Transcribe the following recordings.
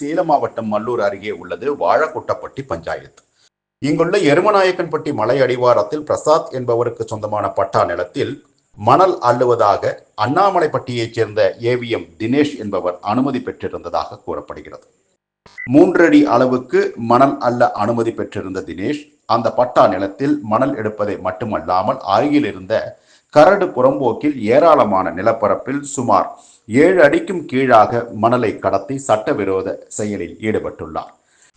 சேலம் மாவட்டம் மல்லூர் அருகே உள்ளது வாழக்குட்டப்பட்டி பஞ்சாயத்து. இங்குள்ள எருமநாயக்கன்பட்டி மலை அடிவாரத்தில் பிரசாத் என்பவருக்கு சொந்தமான பட்டா நிலத்தில் மணல் அள்ளுவதாக அண்ணாமலைப்பட்டியைச் சேர்ந்த ஏவிஎம் தினேஷ் என்பவர் அனுமதி பெற்றிருந்ததாக கூறப்படுகிறது. மூன்றடி அளவுக்கு மணல் அல்ல அனுமதி பெற்றிருந்த தினேஷ் அந்த பட்டா நிலத்தில் மணல் எடுப்பதை மட்டுமல்லாமல் அருகில் இருந்த கரடு புறம்போக்கில் ஏராளமான நிலப்பரப்பில் சுமார் ஏழு அடிக்கும் கீழாக மணலை கடத்தி சட்டவிரோத செயலில் ஈடுபட்டுள்ளார்.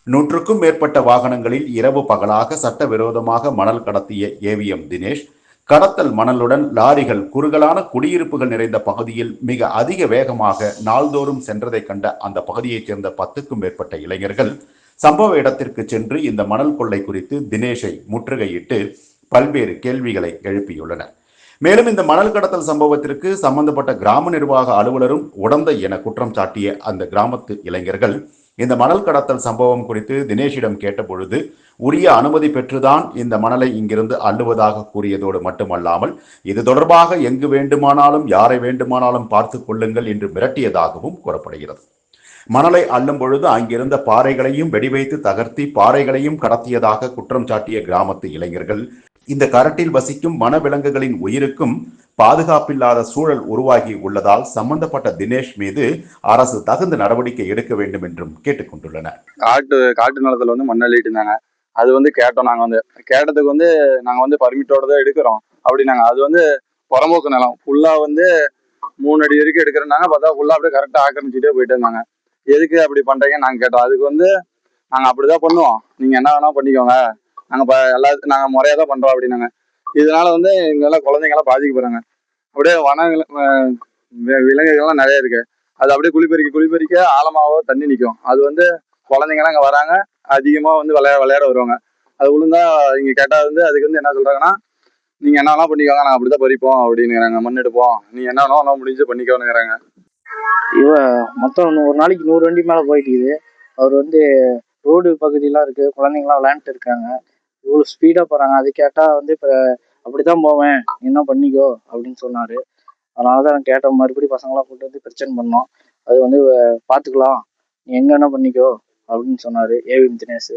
நூற்றுக்கும் மேற்பட்ட வாகனங்களில் இரவு பகலாக சட்டவிரோதமாக மணல் கடத்திய ஏவிஎம் தினேஷ் கடத்தல் மணலுடன் லாரிகள் குறுகலான குடியிருப்புகள் நிறைந்த பகுதியில் மிக அதிக வேகமாக நாள்தோறும் சென்றதை கண்ட அந்த பகுதியைச் சேர்ந்த பத்துக்கும் மேற்பட்ட இளைஞர்கள் சம்பவ இடத்திற்கு சென்று இந்த மணல் கொள்ளை குறித்து தினேஷை முற்றுகையிட்டு பல்வேறு கேள்விகளை எழுப்பியுள்ளனர். மேலும் இந்த மணல் கடத்தல் சம்பவத்திற்கு சம்பந்தப்பட்ட கிராம நிர்வாக அலுவலரும் உடந்தை என குற்றம் சாட்டிய அந்த கிராமத்து இளைஞர்கள் இந்த மணல் கடத்தல் சம்பவம் குறித்து தினேஷிடம் கேட்டபொழுது உரிய அனுமதி பெற்றுதான் இந்த மணலை இங்கிருந்து அள்ளுவதாக கூறியதோடு மட்டுமல்லாமல் இது தொடர்பாக எங்கு வேண்டுமானாலும் யாரை வேண்டுமானாலும் பார்த்து கொள்ளுங்கள் என்று மிரட்டியதாகவும் கூறப்படுகிறது. மணலை அள்ளும் பொழுது அங்கிருந்த பாறைகளையும் வெடிவைத்து தகர்த்தி பாறைகளையும் கடத்தியதாக குற்றம் சாட்டிய கிராமத்து இளைஞர்கள் இந்த கரட்டில் வசிக்கும் வனவிலங்குகளின் உயிருக்கும் பாதுகாப்பில்லாத சூழல் உருவாகி உள்ளதால் சம்பந்தப்பட்ட தினேஷ் மீது அரசு தகுந்த நடவடிக்கை எடுக்க வேண்டும் என்றும் கேட்டுக்கொண்டுள்ளனர். காட்டு காட்டு நிலத்துல வந்து மண் அது வந்து கேட்டோம் நாங்க வந்து. கேட்டதுக்கு வந்து நாங்க வந்து பர்மிட்டோட தான் எடுக்கிறோம். அப்படின்னாங்க. அது வந்து புறம்போக்கு நிலம். ஃபுல்லா வந்து மூணு அடி வரைக்கும் எடுக்கிறனாங்க பார்த்தா ஃபுல்லா அப்படியே கரெக்டா ஆக்கிரமிச்சுட்டே போயிட்டு இருந்தாங்க. எதுக்கு அப்படி பண்றீங்க நாங்க கேட்டோம். அதுக்கு வந்து நாங்க அப்படிதான் பண்ணுவோம். நீங்க என்ன வேணா பண்ணிக்கோங்க. நாங்கள் ப- எல்லா நாங்கள் முறையாக தான் பண்றோம் அப்படின்னாங்க. இதனால வந்து எங்கெல்லாம் எல்லாம் பாதிக்கப்படுறாங்க அப்படியே வன விலங்குகள்லாம் நிறைய இருக்கு. அது அப்படியே குளிப்பறிக்க குளிப்பறிக்க ஆழமாவோ தண்ணி நிற்கும் அது வந்து குழந்தைங்கலாம் அங்கே வராங்க. அதிகமாக வந்து விளையாட விளையாட வருவாங்க. அது விழுந்தா இங்கே கேட்டால் வந்து அதுக்கு வந்து என்ன சொல்றாங்கன்னா நீங்க என்ன வேணா பண்ணிக்கோங்க. நான் அப்படிதான் பறிப்போம் அப்படின்னுங்கிறாங்க. மண் எடுப்போம். நீங்க என்ன வேணா முடிஞ்சு பண்ணிக்கோனுங்கிறாங்க இவ மொத்தம் ஒரு நாளைக்கு நூறு வண்டி மேலே போயிட்டு இருக்குது. அவர் வந்து ரோடு பகுதியெலாம் இருக்குது குழந்தைங்களாம் விளையாண்டுட்டு இருக்காங்க. இவ்வளோ ஸ்பீடாக போகிறாங்க அது கேட்டால் வந்து இப்போ அப்படி தான் போவேன். நீ என்ன பண்ணிக்கோ அப்படின்னு சொன்னார். அதனால தான் நான் கேட்டேன் மறுபடியும் பசங்களாம் கூட்டு வந்து பிரச்சனை பண்ணோம். அது வந்து பார்த்துக்கலாம் நீ எங்கே என்ன பண்ணிக்கோ அப்படின்னு சொன்னார். ஏவிஎம் தினேஷ்.